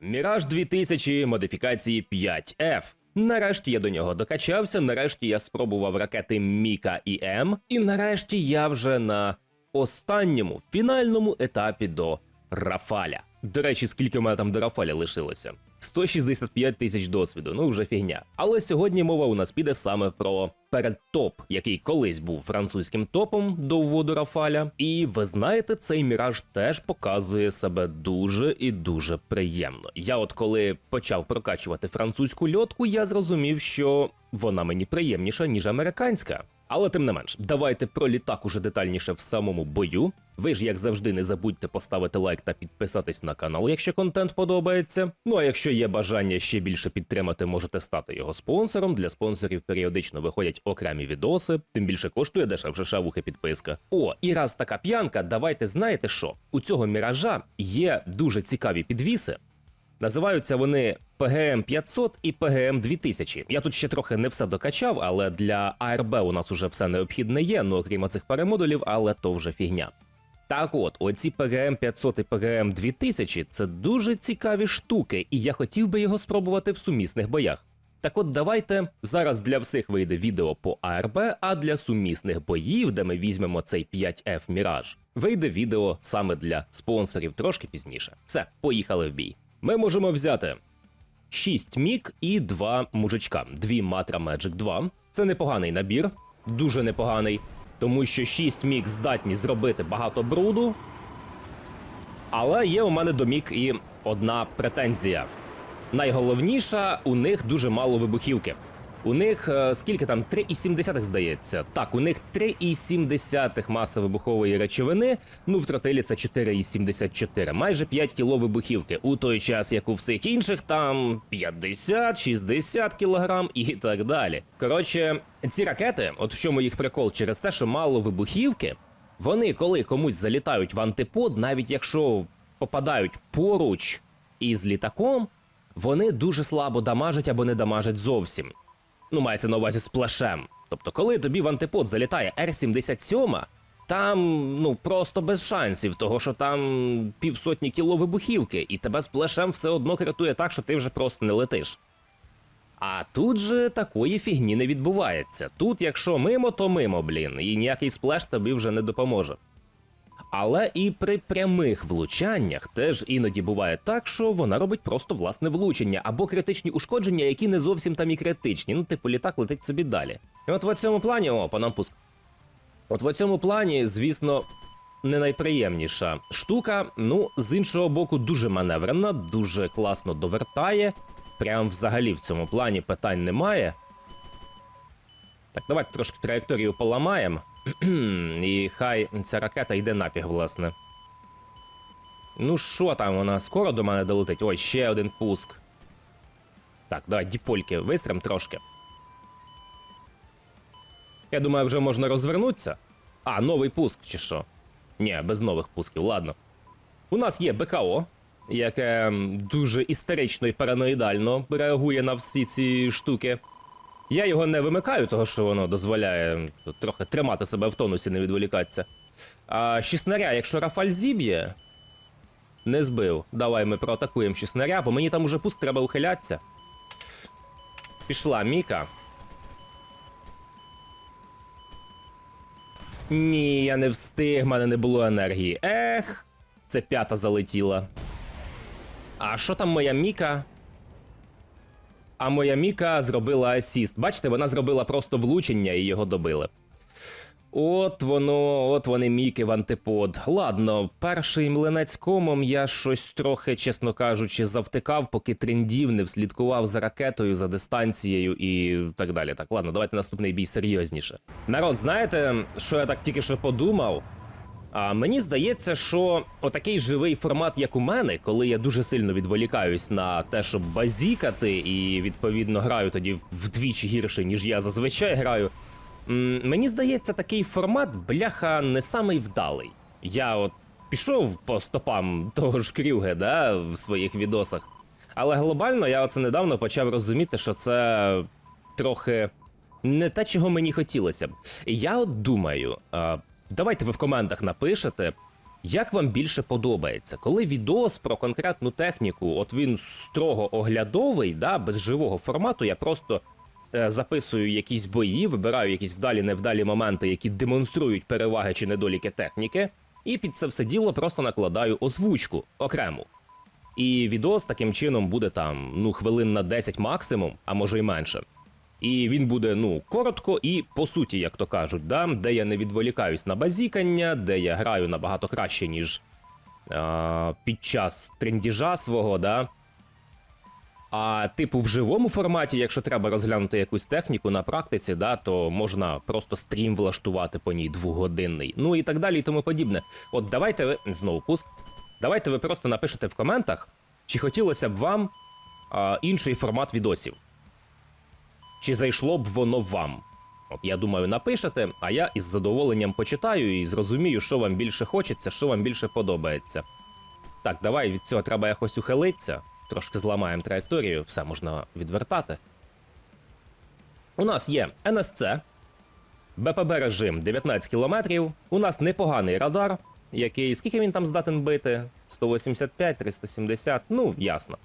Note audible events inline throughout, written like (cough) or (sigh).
Міраж 2000 модифікації 5F. Нарешті я до нього докачався, нарешті я спробував ракети Міка і М, і нарешті я вже на останньому фінальному етапі до Рафаля. До речі, скільки в мене там до Рафаля лишилося? 165 тисяч досвіду, ну вже фігня. Але сьогодні мова у нас піде саме про передтоп, який колись був французьким топом до вводу Рафаля. І ви знаєте, цей міраж теж показує себе дуже і дуже приємно. Я, от коли почав прокачувати французьку льотку, я зрозумів, що вона мені приємніша, ніж американська. Але тим не менш, давайте про літак уже детальніше в самому бою. Ви ж, як завжди, не забудьте поставити лайк та підписатись на канал, якщо контент подобається. Ну а якщо є бажання ще більше підтримати, можете стати його спонсором. Для спонсорів періодично виходять окремі відоси, тим більше коштує дешевше шавухи підписка. О, і раз така п'янка, давайте знаєте що? У цього міража є дуже цікаві підвіси. Називаються вони PGM 500 і PGM 2000. Я тут ще трохи не все докачав, але для АРБ у нас уже все необхідне є, ну окрім оцих перемодулів, але то вже фігня. Так от, оці PGM 500 і PGM 2000 це дуже цікаві штуки, і я хотів би його спробувати в сумісних боях. Так от давайте зараз для всіх вийде відео по АРБ, а для сумісних боїв, де ми візьмемо цей 5F Mirage, вийде відео саме для спонсорів трошки пізніше. Все, поїхали в бій. Ми можемо взяти 6 мік і 2 мужичка. Дві матра Magic 2. Це непоганий набір, дуже непоганий, тому що 6 мік здатні зробити багато бруду. Але є у мене до мік і одна претензія. Найголовніша, у них дуже мало вибухівки. У них е, скільки там 3,7 здається. Так, у них 3,7 маса вибухової речовини. Ну, в тротилі це 4,74, майже 5 кіло вибухівки. У той час, як у всіх інших, там 50-60 кілограм і так далі. Коротше, ці ракети, от в чому їх прикол, через те, що мало вибухівки, вони, коли комусь залітають в антипод, навіть якщо попадають поруч із літаком, вони дуже слабо дамажать або не дамажать зовсім. Ну, мається на увазі з плешем. Тобто, коли тобі в антипод залітає Р-77, там ну просто без шансів, того що там півсотні кіло вибухівки, і тебе з плешем все одно критує так, що ти вже просто не летиш. А тут же такої фігні не відбувається. Тут, якщо мимо, то мимо, блін, і ніякий сплеш тобі вже не допоможе. Але і при прямих влучаннях теж іноді буває так, що вона робить просто власне влучення або критичні ушкодження, які не зовсім там і критичні. Ну, типу, літак летить собі далі. І от в цьому плані, о, по нам пуск. От в цьому плані, звісно, не найприємніша штука. Ну, з іншого боку, дуже маневрена, дуже класно довертає. Прям взагалі в цьому плані питань немає. Так, давайте трошки траєкторію поламаємо. І хай ця ракета йде нафіг, власне. Ну, що там, вона скоро до мене долетить? Ой, ще один пуск. Так, давай, діпольки, вистрим трошки. Я думаю, вже можна розвернутися. А, новий пуск, чи що? Ні, без нових пусків, ладно. У нас є БКО, яке дуже істерично і параноїдально реагує на всі ці штуки. Я його не вимикаю, того що воно дозволяє трохи тримати себе в тонусі, не відволікатися. А шіснаря, якщо Рафаль зіб'є, не збив. Давай ми проатакуємо шіснаря, бо мені там уже пуск треба ухилятися. Пішла Міка. Ні, я не встиг, в мене не було енергії. Ех, це п'ята залетіла. А що там моя Міка? А моя Міка зробила асіст. Бачите, вона зробила просто влучення і його добили. От воно, от вони міки в антипод. Ладно, перший млинець комом я щось трохи, чесно кажучи, завтикав, поки трендів, не вслідкував за ракетою, за дистанцією і так далі. Так, ладно, давайте наступний бій серйозніше. Народ, знаєте, що я так тільки що подумав? А мені здається, що отакий живий формат, як у мене, коли я дуже сильно відволікаюсь на те, щоб базікати, і відповідно граю тоді вдвічі гірше, ніж я зазвичай граю. Мені здається, такий формат, бляха, не самий вдалий. Я от пішов по стопам того ж Крюге, да, в своїх відосах. Але глобально я оце недавно почав розуміти, що це трохи не те, чого мені хотілося б. Я от думаю, давайте ви в коментах напишете, Як вам більше подобається, коли відос про конкретну техніку, от він строго оглядовий, да, без живого формату, я просто е, записую якісь бої, вибираю якісь вдалі невдалі моменти, які демонструють переваги чи недоліки техніки, і під це все діло просто накладаю озвучку окрему. І відос таким чином буде там ну хвилин на 10 максимум, а може й менше. І він буде ну коротко і по суті, як то кажуть, да? де я не відволікаюсь на базікання, де я граю набагато краще, ніж а, під час трендіжа свого, да. А типу, в живому форматі, якщо треба розглянути якусь техніку на практиці, да, то можна просто стрім влаштувати по ній двогодинний. Ну і так далі, і тому подібне. От давайте ви знову пуск. Давайте ви просто напишете в коментах, чи хотілося б вам а, інший формат відосів. Чи зайшло б воно вам? От я думаю, напишете, а я із задоволенням почитаю і зрозумію, що вам більше хочеться, що вам більше подобається. Так, давай від цього треба якось ухилитися. Трошки зламаємо траєкторію, все можна відвертати. У нас є НСЦ, БПБ режим 19 км. У нас непоганий радар, який. Скільки він там здатен бити? 185, 370, ну, ясно.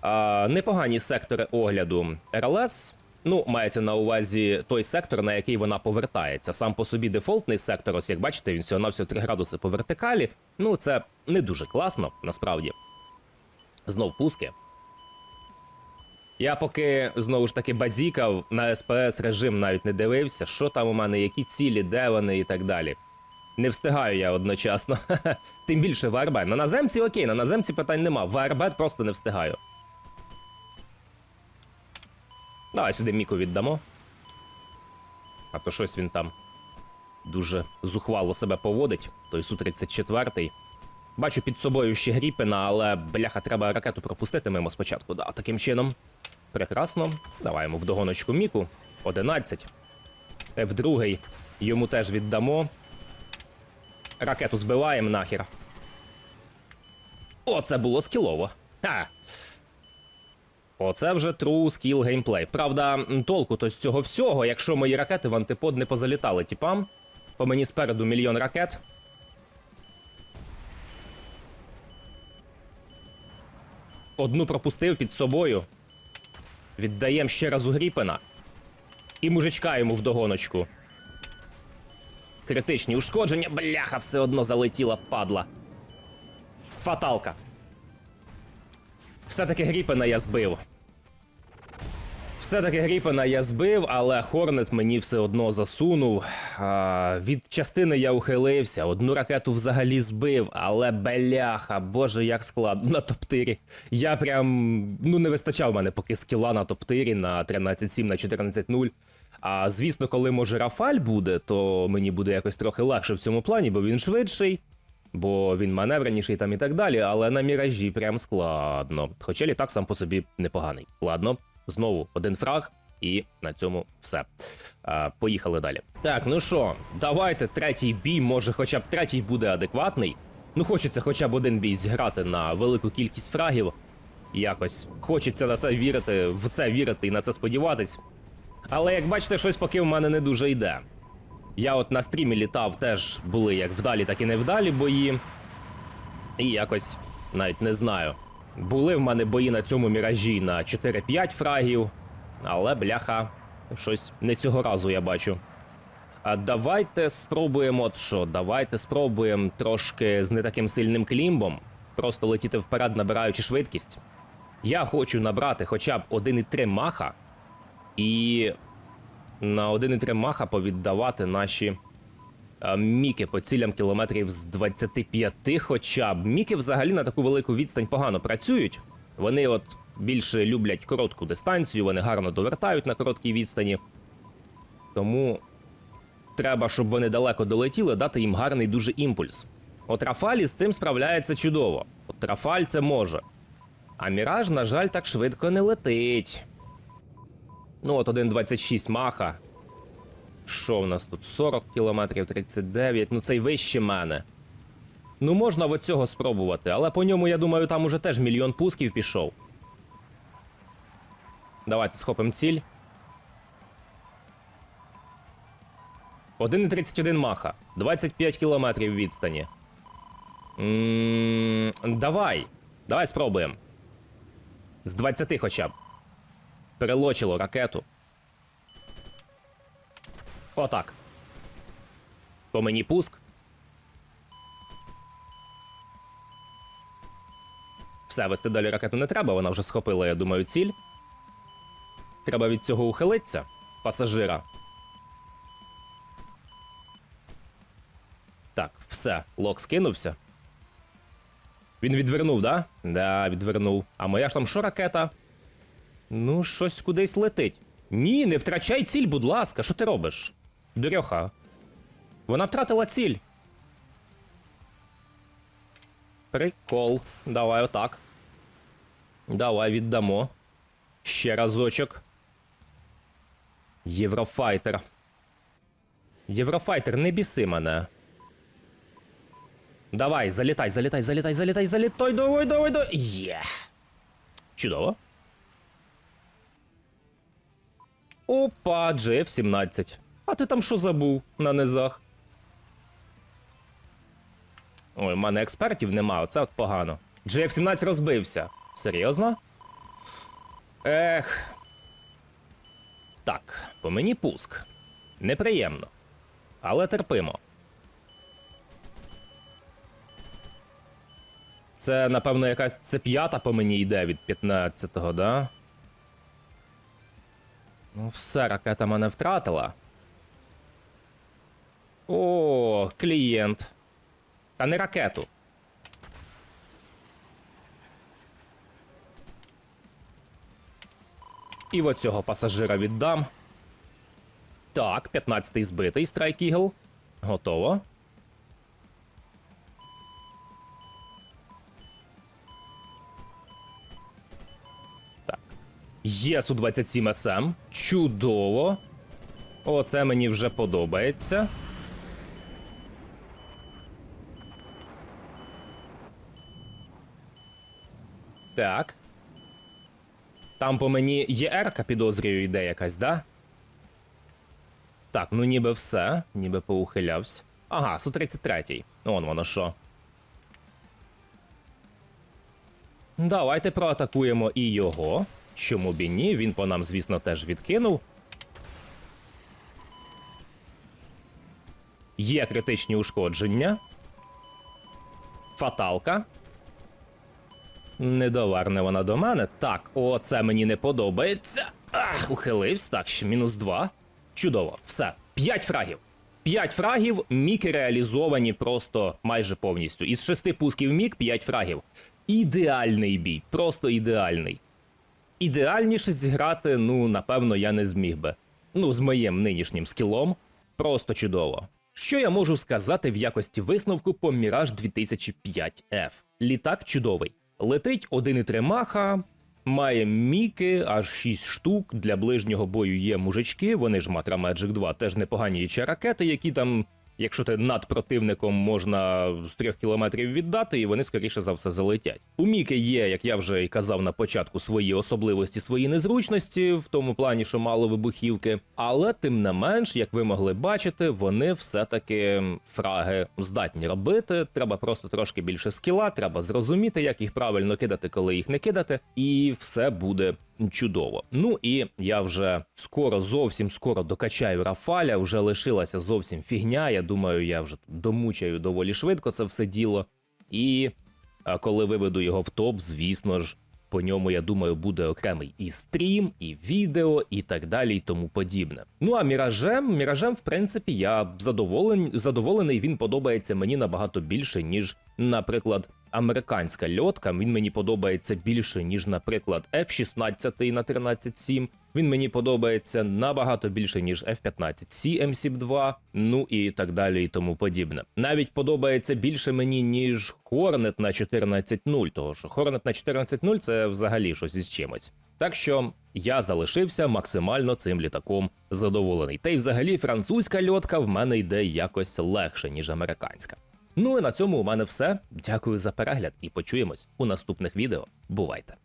А, непогані сектори огляду РЛС. Ну, мається на увазі той сектор, на який вона повертається. Сам по собі дефолтний сектор, ось як бачите, він всього на всього 3 градуси по вертикалі. Ну, це не дуже класно, насправді. Знов пуски. Я поки знову ж таки базікав на СПС режим навіть не дивився, що там у мене, які цілі, де вони і так далі. Не встигаю я одночасно. (laughs) Тим більше ВРБ. На наземці окей, на наземці питань нема. ВРБ просто не встигаю. Давай сюди Міку віддамо. А то щось він там дуже зухвало себе поводить. Той Су-34. Бачу під собою ще Гріпена, але бляха, треба ракету пропустити мимо спочатку. Да, таким чином. Прекрасно. Даваємо в догоночку Міку. 11. F2 йому теж віддамо. Ракету збиваємо нахер. Це було скілово. Ха. Оце вже true skill геймплей. Правда, толку то з цього всього, якщо мої ракети в антипод не позалітали тіпам. По мені спереду мільйон ракет. Одну пропустив під собою. Віддаємо ще раз у Гріпена. І мужичка йому вдогоночку. Критичні ушкодження, бляха, все одно залетіла падла. Фаталка. Все-таки Гріпена я збив. Все-таки Гріпена я збив, але Хорнет мені все одно засунув. А, від частини я ухилився, одну ракету взагалі збив, але бляха, боже, як складно на топтирі. Я прям ну не вистачав мене поки скіла на топтирі на 13.7 на 14.0. А звісно, коли може Рафаль буде, то мені буде якось трохи легше в цьому плані, бо він швидший, бо він маневреніший там і так далі, але на міражі прям складно. Хоча літак сам по собі непоганий. Ладно, знову один фраг, і на цьому все. А, поїхали далі. Так, ну що, давайте третій бій, може, хоча б третій буде адекватний. Ну, хочеться хоча б один бій зіграти на велику кількість фрагів. Якось хочеться на це вірити, в це вірити і на це сподіватись. Але як бачите, щось поки в мене не дуже йде. Я от на стрімі літав, теж були як вдалі, так і невдалі бої. І якось навіть не знаю. Були в мене бої на цьому міражі на 4-5 фрагів, але бляха, щось не цього разу я бачу. А давайте спробуємо, от що, давайте спробуємо трошки з не таким сильним клімбом, просто летіти вперед, набираючи швидкість. Я хочу набрати хоча б 1,3 маха і на 1,3 маха повіддавати наші міки по цілям кілометрів з 25 хоча б. Міки взагалі на таку велику відстань погано працюють. Вони от більше люблять коротку дистанцію, вони гарно довертають на короткій відстані. Тому треба, щоб вони далеко долетіли, дати їм гарний дуже імпульс. От Рафалі з цим справляється чудово. От Рафаль це може. А Міраж, на жаль, так швидко не летить. Ну, от 1.26 маха. Що в нас тут? 40 кілометрів, 39. Ну, цей вище мене. Ну, можна в цього спробувати, але по ньому, я думаю, там уже теж мільйон пусків пішов. Давайте схопимо ціль. 1,31 маха. 25 кілометрів відстані. М, Давай. Давай спробуємо. З 20 хоча б. Перелочило ракету. Отак. По мені пуск. Все, вести далі ракету не треба, вона вже схопила, я думаю, ціль. Треба від цього ухилитися, пасажира. Так, все, лок скинувся. Він відвернув, да? Да, відвернув. А моя ж там що ракета? Ну, щось кудись летить. Ні, не втрачай ціль, будь ласка, що ти робиш? Дурьоха. Вона втратила ціль. Прикол. Давай отак. Давай віддамо. Ще разочок. Єврофайтер. Єврофайтер, не біси мене. Давай, залітай, залітай, залітай, залітай, залітай, давай, давай, давай. Є. Чудово. Опа, GF-17. А ти там що забув на низах? Ой, в мене експертів нема, оце от погано. GF-17 розбився. Серйозно? Ех. Так, по мені пуск. Неприємно. Але терпимо. Це, напевно, якась це п'ята по мені йде від 15-го, да? Ну, все, ракета мене втратила. О, клієнт. Та не ракету. І от цього пасажира віддам. Так, 15-й збитий Страйк Ігл. Готово. Є Су-27 СМ. Чудово. Оце мені вже подобається. Так. Там по мені є Ерка, підозрюю, йде якась, да? Так, ну ніби все, ніби поухилявся. Ага, Су-33. Он воно що. Давайте проатакуємо і його. Чому б і ні? Він по нам, звісно, теж відкинув. Є критичні ушкодження. Фаталка. Не доверне вона до мене. Так, оце мені не подобається. Ах, ухилився. Так, ще мінус два. Чудово, все. П'ять фрагів. П'ять фрагів, міки реалізовані просто майже повністю. Із шести пусків мік, п'ять фрагів. Ідеальний бій, просто ідеальний. Ідеальніше зіграти, ну, напевно, я не зміг би. Ну, з моїм нинішнім скілом. Просто чудово. Що я можу сказати в якості висновку по Mirage 2005F? Літак чудовий. Летить 1,3 маха, має міки, аж 6 штук. Для ближнього бою є мужички, вони ж Matra Magic 2 теж непогані ракети, які там, якщо ти над противником можна з 3 кілометрів віддати, і вони скоріше за все залетять. У Міки є, як я вже і казав на початку, свої особливості, свої незручності, в тому плані, що мало вибухівки. Але тим не менш, як ви могли бачити, вони все-таки фраги здатні робити. Треба просто трошки більше скіла, треба зрозуміти, як їх правильно кидати, коли їх не кидати, і все буде чудово. Ну і я вже скоро, зовсім скоро докачаю Рафаля. Вже лишилася зовсім фігня. Я думаю, я вже домучаю доволі швидко це все діло. І коли виведу його в топ, звісно ж, по ньому, я думаю, буде окремий і стрім, і відео, і так далі, і тому подібне. Ну а міражем, міражем, в принципі, я задоволен, задоволений. Він подобається мені набагато більше, ніж, наприклад, американська льотка. Він мені подобається більше, ніж, наприклад, F-16 на 13.7. Він мені подобається набагато більше, ніж F-15C MC2, ну і так далі, і тому подібне. Навіть подобається більше мені, ніж Hornet на 14.0, того що Hornet на 14.0 це взагалі щось із чимось. Так що я залишився максимально цим літаком задоволений. Та й взагалі французька льотка в мене йде якось легше, ніж американська. Ну і на цьому у мене все. Дякую за перегляд і почуємось у наступних відео. Бувайте!